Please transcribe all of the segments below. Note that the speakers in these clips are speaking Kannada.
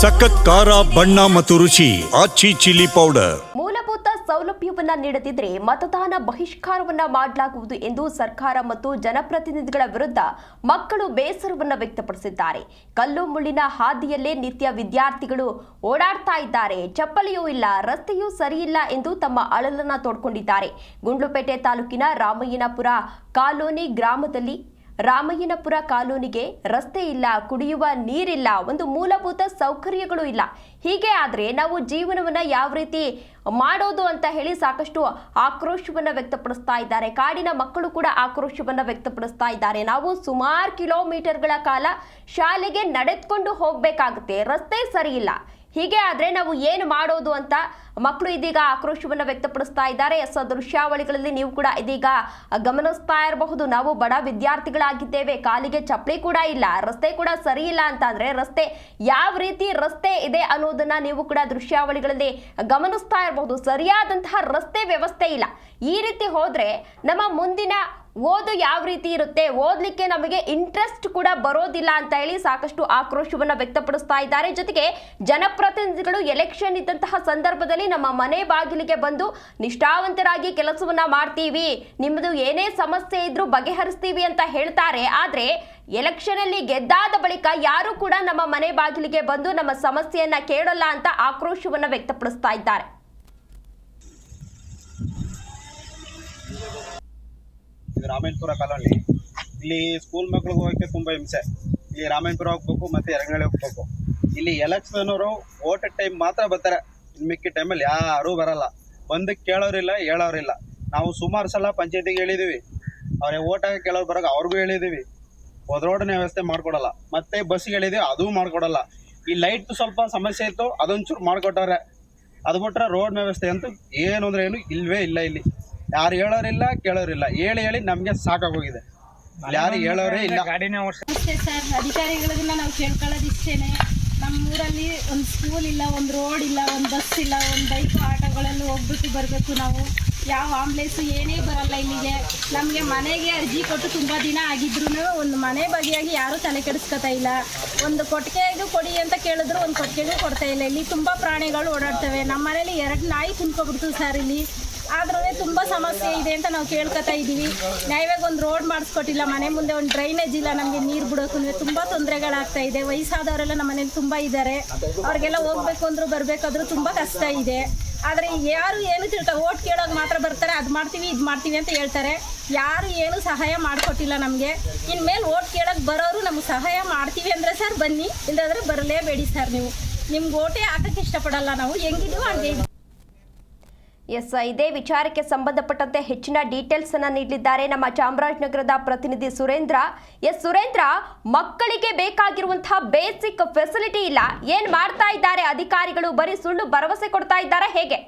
ಸಖತ್ ಖಾರ, ಬಣ್ಣ ಮತ್ತು ರುಚಿ, ಆಚಿ ಚಿಲ್ಲಿ ಪೌಡರ್. ಮೂಲಭೂತ ಸೌಲಭ್ಯವನ್ನ ನೀಡದಿದ್ರೆ ಮತದಾನ ಬಹಿಷ್ಕಾರವನ್ನ ಮಾಡಲಾಗುವುದು ಎಂದು ಸರ್ಕಾರ ಮತ್ತು ಜನಪ್ರತಿನಿಧಿಗಳ ವಿರುದ್ಧ ಮಕ್ಕಳು ಬೇಸರವನ್ನ ವ್ಯಕ್ತಪಡಿಸಿದ್ದಾರೆ. ಕಲ್ಲು ಮುಳ್ಳಿನ ಹಾದಿಯಲ್ಲೇ ನಿತ್ಯ ವಿದ್ಯಾರ್ಥಿಗಳು ಓಡಾಡ್ತಾ ಇದ್ದಾರೆ. ಚಪ್ಪಲಿಯೂ ಇಲ್ಲ, ರಸ್ತೆಯೂ ಸರಿಯಿಲ್ಲ ಎಂದು ತಮ್ಮ ಅಳಲನ್ನ ತೋಡ್ಕೊಂಡಿದ್ದಾರೆ. ಗುಂಡ್ಲುಪೇಟೆ ತಾಲೂಕಿನ ರಾಮಯ್ಯನಪುರ ಕಾಲೋನಿ ಗ್ರಾಮದಲ್ಲಿ ರಾಮಯ್ಯನಪುರ ಕಾಲೋನಿಗೆ ರಸ್ತೆ ಇಲ್ಲ, ಕುಡಿಯುವ ನೀರಿಲ್ಲ, ಒಂದು ಮೂಲಭೂತ ಸೌಕರ್ಯಗಳು ಇಲ್ಲ. ಹೀಗೆ ಆದರೆ ನಾವು ಜೀವನವನ್ನು ಯಾವ ರೀತಿ ಮಾಡೋದು ಅಂತ ಹೇಳಿ ಸಾಕಷ್ಟು ಆಕ್ರೋಶವನ್ನು ವ್ಯಕ್ತಪಡಿಸ್ತಾ ಇದ್ದಾರೆ. ಕಾಡಿನ ಮಕ್ಕಳು ಕೂಡ ಆಕ್ರೋಶವನ್ನು ವ್ಯಕ್ತಪಡಿಸ್ತಾ ಇದ್ದಾರೆ. ನಾವು ಸುಮಾರು ಕಿಲೋಮೀಟರ್ಗಳ ಕಾಲ ಶಾಲೆಗೆ ನಡೆದುಕೊಂಡು ಹೋಗಬೇಕಾಗುತ್ತೆ. ರಸ್ತೆ ಸರಿ ಇಲ್ಲ. ಹೀಗೆ ಆದರೆ ನಾವು ಏನು ಮಾಡೋದು ಅಂತ ಮಕ್ಕಳು ಇದೀಗ ಆಕ್ರೋಶವನ್ನು ವ್ಯಕ್ತಪಡಿಸ್ತಾ ಇದ್ದಾರೆ. ಎಸ್ ದೃಶ್ಯಾವಳಿಗಳಲ್ಲಿ ನೀವು ಕೂಡ ಇದೀಗ ಗಮನಿಸ್ತಾ ಇರಬಹುದು. ನಾವು ಬಡ ವಿದ್ಯಾರ್ಥಿಗಳಾಗಿದ್ದೇವೆ. ಕಾಲಿಗೆ ಚಪ್ಪಲಿ ಕೂಡ ಇಲ್ಲ, ರಸ್ತೆ ಕೂಡ ಸರಿ ಇಲ್ಲ ಅಂತ ಅಂದ್ರೆ ರಸ್ತೆ ಯಾವ ರೀತಿ ರಸ್ತೆ ಇದೆ ಅನ್ನೋದನ್ನ ನೀವು ಕೂಡ ದೃಶ್ಯಾವಳಿಗಳಲ್ಲಿ ಗಮನಿಸ್ತಾ ಇರಬಹುದು. ಸರಿಯಾದಂತಹ ರಸ್ತೆ ವ್ಯವಸ್ಥೆ ಇಲ್ಲ. ಈ ರೀತಿ ಹೋದರೆ ನಮ್ಮ ಮುಂದಿನ ಓದು ಯಾವ ರೀತಿ ಇರುತ್ತೆ? ಓದಲಿಕ್ಕೆ ನಮಗೆ ಇಂಟ್ರೆಸ್ಟ್ ಕೂಡ ಬರೋದಿಲ್ಲ ಅಂತ ಹೇಳಿ ಸಾಕಷ್ಟು ಆಕ್ರೋಶವನ್ನು ವ್ಯಕ್ತಪಡಿಸ್ತಾ ಇದ್ದಾರೆ. ಜೊತೆಗೆ ಜನಪ್ರತಿನಿಧಿಗಳು ಎಲೆಕ್ಷನ್ ಇದ್ದಂತಹ ಸಂದರ್ಭದಲ್ಲಿ ನಮ್ಮ ಮನೆ ಬಾಗಿಲಿಗೆ ಬಂದು ನಿಷ್ಠಾವಂತರಾಗಿ ಕೆಲಸವನ್ನ ಮಾಡ್ತೀವಿ. ನಿಮ್ಮದು ಏನೇ ಸಮಸ್ಯೆ ಇದ್ರೂ ಬಗೆಹರಿಸ್ತೀವಿ ಅಂತ ಹೇಳ್ತಾರೆ. ಆದ್ರೆ ಎಲೆಕ್ಷನ್ ಅಲ್ಲಿ ಗೆದ್ದಾದ ಬಳಿಕ ಯಾರು ಕೂಡ ನಮ್ಮ ಮನೆ ಬಾಗಿಲಿಗೆ ಬಂದು ನಮ್ಮ ಸಮಸ್ಯೆಯನ್ನ ಕೇಳಲ್ಲ ಅಂತ ಆಕ್ರೋಶವನ್ನ ವ್ಯಕ್ತಪಡಿಸ್ತಾ ಇದ್ದಾರೆ. ಇದು ರಾಮಾಯಣಪುರ ಕಾಲೋನಿ. ಇಲ್ಲಿ ಸ್ಕೂಲ್ ಮಕ್ಳಿಗೆ ಹೋಗೋಕ್ಕೆ ತುಂಬ ಹಿಂಸೆ. ಇಲ್ಲಿ ರಾಮಾಯಣಪುರ ಹೋಗ್ಬೇಕು ಮತ್ತೆ ಎರಗನಹಳ್ಳಿ ಹೋಗ್ಬೇಕು. ಇಲ್ಲಿ ಎಲೆಕ್ಷನ್ ಅವರು ಓಟ್ ಟೈಮ್ ಮಾತ್ರ ಬರ್ತಾರೆ. ಮಿಕ್ಕಿ ಟೈಮಲ್ಲಿ ಯಾರೂ ಬರಲ್ಲ. ಬಂದು ಕೇಳೋರಿಲ್ಲ, ಹೇಳೋರಿಲ್ಲ. ನಾವು ಸುಮಾರು ಸಲ ಪಂಚಾಯತಿಗೆ ಹೇಳಿದೀವಿ. ಅವ್ರಿಗೆ ಓಟ್ ಹಾಕಿ ಕೇಳೋರು ಬರೋಕೆ ಅವ್ರಿಗೂ ಹೇಳಿದೀವಿ. ಒದ್ರೋಡನೆ ವ್ಯವಸ್ಥೆ ಮಾಡ್ಕೊಡಲ್ಲ. ಮತ್ತೆ ಬಸ್ಸಿಗೆ ಹೇಳಿದೀವಿ, ಅದೂ ಮಾಡ್ಕೊಡಲ್ಲ. ಈ ಲೈಟ್ ಸ್ವಲ್ಪ ಸಮಸ್ಯೆ ಇತ್ತು, ಅದೊಂಚೂರು ಮಾಡ್ಕೊಟ್ಟವ್ರೆ. ಅದು ಬಿಟ್ರೆ ರೋಡ್ ವ್ಯವಸ್ಥೆ ಅಂತೂ ಏನು ಅಂದರೆ ಏನು ಇಲ್ವೇ ಇಲ್ಲ ಇಲ್ಲಿ. ಯಾರು ಹೇಳೋರಿಲ್ಲ ಕೇಳೋರಿಲ್ಲ. ಹೇಳಿ ಹೇಳಿ ನಮಗೆ ಸಾಕಾಗೋಗಿದೆ. ಯಾರು ಹೇಳೋರೇ ಇಲ್ಲ. ಸರ್. ಅಧಿಕಾರಿಗಳಿಗೆಲ್ಲ ನಾವು ಕೇಳ್ಕೊಳ್ಳೋದು ಇಷ್ಟೇನೆ ನಮ್ಮ ಊರಲ್ಲಿ ಒಂದು ಸ್ಕೂಲ್ ಇಲ್ಲ ಒಂದು ರೋಡ್ ಇಲ್ಲ ಒಂದು ಬಸ್ ಇಲ್ಲ ಒಂದು ಬೈಕ್ ಆಟೋಗಳಲ್ಲಿ ಹೋಗ್ಬಿಟ್ಟು ಬರಬೇಕು ನಾವು. ಯಾವ ಆಂಬುಲೆನ್ಸ್ ಏನೇ ಬರಲ್ಲ ಇಲ್ಲಿಗೆ. ನಮಗೆ ಮನೆಗೆ ಅರ್ಜಿ ಕೊಟ್ಟು ತುಂಬ ದಿನ ಆಗಿದ್ರು ಒಂದು ಮನೆ ಬಗೆಯಾಗಿ ಯಾರೂ ತಲೆ ಕೆಡಿಸ್ಕೊತಾ ಇಲ್ಲ. ಒಂದು ಕೊಟ್ಟಿಗೆಗೂ ಕೊಡಿ ಅಂತ ಕೇಳಿದ್ರು ಒಂದು ಕೊಟ್ಟಿಗೆಗೂ ಕೊಡ್ತಾ ಇಲ್ಲ. ಇಲ್ಲಿ ತುಂಬ ಪ್ರಾಣಿಗಳು ಓಡಾಡ್ತವೆ. ನಮ್ಮ ಮನೇಲಿ ಎರಡು ನಾಯಿ ಕುಂತ್ಕೊಬಿಡ್ತು ಸರ್ ಇಲ್ಲಿ. ಆದ್ರೂ ತುಂಬ ಸಮಸ್ಯೆ ಇದೆ ಅಂತ ನಾವು ಕೇಳ್ಕೊತಾ ಇದ್ದೀವಿ. ನ್ಯಾಯವಾಗಿ ಒಂದು ರೋಡ್ ಮಾಡಿಸ್ಕೊಟ್ಟಿಲ್ಲ, ಮನೆ ಮುಂದೆ ಒಂದು ಡ್ರೈನೇಜ್ ಇಲ್ಲ, ನಮಗೆ ನೀರು ಬಿಡೋಕ್ಕೂ ತುಂಬ ತೊಂದರೆಗಳಾಗ್ತಾ ಇದೆ. ವಯಸ್ಸಾದವರೆಲ್ಲ ನಮ್ಮ ಮನೇಲಿ ತುಂಬ ಇದ್ದಾರೆ. ಅವ್ರಿಗೆಲ್ಲ ಹೋಗ್ಬೇಕು ಅಂದ್ರು ಬರಬೇಕಾದ್ರೂ ತುಂಬ ಕಷ್ಟ ಇದೆ. ಆದರೆ ಯಾರು ಏನು ತಿಳ್ತಾರೆ ಓಟ್ ಕೇಳೋಕೆ ಮಾತ್ರ ಬರ್ತಾರೆ, ಅದು ಮಾಡ್ತೀವಿ, ಇದು ಮಾಡ್ತೀವಿ ಅಂತ ಹೇಳ್ತಾರೆ. ಯಾರು ಏನು ಸಹಾಯ ಮಾಡಿಕೊಟ್ಟಿಲ್ಲ ನಮಗೆ. ಇನ್ಮೇಲೆ ಓಟ್ ಕೇಳೋಕೆ ಬರೋರು ನಮ್ಗೆ ಸಹಾಯ ಮಾಡ್ತೀವಿ ಅಂದರೆ ಸರ್ ಬನ್ನಿ ಇಲ್ಲಾಂದರೆ ಬರಲೇಬೇಡಿ ಸರ್ ನೀವು. ನಿಮ್ಗೆ ಓಟೇ ಹಾಕಕ್ಕೆ ಇಷ್ಟಪಡಲ್ಲ ನಾವು. ಹೆಂಗಿದೀವೋ ಹಂಗೆ ಇದೀವಿ. ಎಸ್ ಇದೇ. ವಿಚಾರಕ್ಕೆ ಸಂಬಂಧಪಟ್ಟಂತೆ ಹೆಚ್ಚಿನ ಡೀಟೇಲ್ಸ್ ಅನ್ನ ನೀಡಲಿದ್ದಾರೆ. ನಮ್ಮ ಚಾಮರಾಜನಗರದ ಪ್ರತಿನಿಧಿ ಸುರೇಂದ್ರ. ಎಸ್ ಸುರೇಂದ್ರ, ಮಕ್ಕಳಿಗೆ ಬೇಕಾಗಿರುವಂತಹ ಬೇಸಿಕ್ ಫೆಸಿಲಿಟಿ ಇಲ್ಲ. ಏನ್ ಮಾಡ್ತಾ ಇದ್ದಾರೆ? ಅಧಿಕಾರಿಗಳು ಬರೀ ಸುಳ್ಳು ಭರವಸೆ ಕೊಡ್ತಾ ಇದ್ದಾರೆ? ಹೇಗೆ?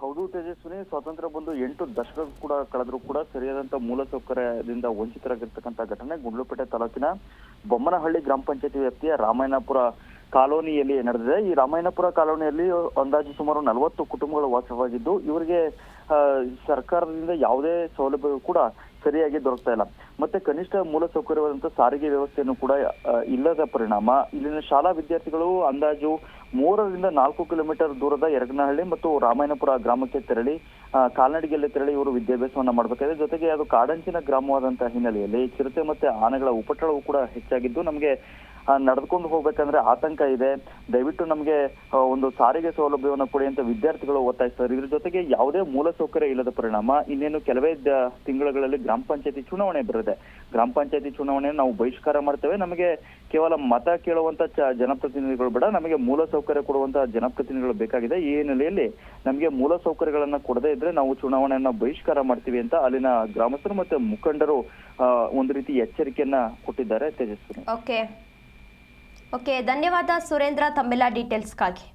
ಹೌದು ತೇಜಸ್ವಿನಿ, ಸ್ವಾತಂತ್ರ್ಯ ಬಂದು ಎಂಟು ದಶಕ ಕೂಡ ಕಳೆದ್ರೂ ಕೂಡ ಸರಿಯಾದಂತ ಮೂಲಸೌಕರ್ಯದಿಂದ ವಂಚಿತರಾಗಿರ್ತಕ್ಕಂಥ ಘಟನೆ ಗುಂಡ್ಲುಪೇಟೆ ತಾಲೂಕಿನ ಬೊಮ್ಮನಹಳ್ಳಿ ಗ್ರಾಮ ಪಂಚಾಯತಿ ವ್ಯಾಪ್ತಿಯ ರಾಮಾಯಣಪುರ ಕಾಲೋನಿಯಲ್ಲಿ ನಡೆದಿದೆ. ಈ ರಾಮಾಯಣಪುರ ಕಾಲೋನಿಯಲ್ಲಿ ಅಂದಾಜು ಸುಮಾರು ನಲವತ್ತು ಕುಟುಂಬಗಳು ವಾಸವಾಗಿದ್ದು, ಇವರಿಗೆ ಸರ್ಕಾರದಿಂದ ಯಾವುದೇ ಸೌಲಭ್ಯಗಳು ಕೂಡ ಸರಿಯಾಗಿ ದೊರಕ್ತಾ ಇಲ್ಲ. ಮತ್ತೆ ಕನಿಷ್ಠ ಮೂಲಸೌಕರ್ಯವಾದಂತಹ ಸಾರಿಗೆ ವ್ಯವಸ್ಥೆಯನ್ನು ಕೂಡ ಇಲ್ಲದ ಪರಿಣಾಮ. ಇಲ್ಲಿನ ಶಾಲಾ ವಿದ್ಯಾರ್ಥಿಗಳು ಅಂದಾಜು ಮೂರರಿಂದ ನಾಲ್ಕು ಕಿಲೋಮೀಟರ್ ದೂರದ ಎರಗನಹಳ್ಳಿ ಮತ್ತು ರಾಮಾಯಣಪುರ ಗ್ರಾಮಕ್ಕೆ ತೆರಳಿ ಕಾಲ್ನಡಿಗೆಯಲ್ಲಿ ತೆರಳಿ ಇವರು ವಿದ್ಯಾಭ್ಯಾಸವನ್ನು ಮಾಡಬೇಕಾಗಿದೆ. ಜೊತೆಗೆ ಅದು ಕಾಡಂಚಿನ ಗ್ರಾಮವಾದಂತಹ ಹಿನ್ನೆಲೆಯಲ್ಲಿ ಚಿರತೆ ಮತ್ತೆ ಆನೆಗಳ ಉಪಟಳವು ಕೂಡ ಹೆಚ್ಚಾಗಿದ್ದು, ನಮಗೆ ನಡೆದುಕೊಂಡು ಹೋಗ್ಬೇಕಂದ್ರೆ ಆತಂಕ ಇದೆ. ದಯವಿಟ್ಟು ನಮಗೆ ಒಂದು ಸಾರಿಗೆ ಸೌಲಭ್ಯವನ್ನು ಕೊಡಿ ಅಂತ ವಿದ್ಯಾರ್ಥಿಗಳು ಒತ್ತಾಯಿಸ್ತಾರೆ. ಇದ್ರ ಜೊತೆಗೆ ಯಾವುದೇ ಮೂಲಸೌಕರ್ಯ ಇಲ್ಲದ ಪರಿಣಾಮ ಇನ್ನೇನು ಕೆಲವೇ ತಿಂಗಳುಗಳಲ್ಲಿ ಗ್ರಾಮ ಪಂಚಾಯತಿ ಚುನಾವಣೆ ಬರುತ್ತೆ. ಗ್ರಾಮ ಪಂಚಾಯತಿ ಚುನಾವಣೆ ನಾವು ಬಹಿಷ್ಕಾರ ಮಾಡ್ತೇವೆ. ನಮಗೆ ಕೇವಲ ಮತ ಕೇಳುವಂತ ಜನಪ್ರತಿನಿಧಿಗಳು ಬೇಡ, ನಮಗೆ ಮೂಲ ಸೌಕರ್ಯ ಕೊಡುವಂತ ಜನಪ್ರತಿನಿಧಿಗಳು ಬೇಕಾಗಿದೆ. ಈ ಹಿನ್ನೆಲೆಯಲ್ಲಿ ನಮಗೆ ಮೂಲ ಸೌಕರ್ಯಗಳನ್ನ ಕೊಡದೇ ಇದ್ರೆ ನಾವು ಚುನಾವಣೆಯನ್ನ ಬಹಿಷ್ಕಾರ ಮಾಡ್ತೀವಿ ಅಂತ ಅಲ್ಲಿನ ಗ್ರಾಮಸ್ಥರು ಮತ್ತೆ ಮುಖಂಡರು ಒಂದು ರೀತಿ ಎಚ್ಚರಿಕೆಯನ್ನ ಕೊಟ್ಟಿದ್ದಾರೆ. ತೇಜಸ್ವಿ ಓಕೆ ಧನ್ಯವಾದ ಸುರೇಂದ್ರ ತಮ್ಮೆಲ್ಲ ಡೀಟೇಲ್ಸ್ಗಾಗಿ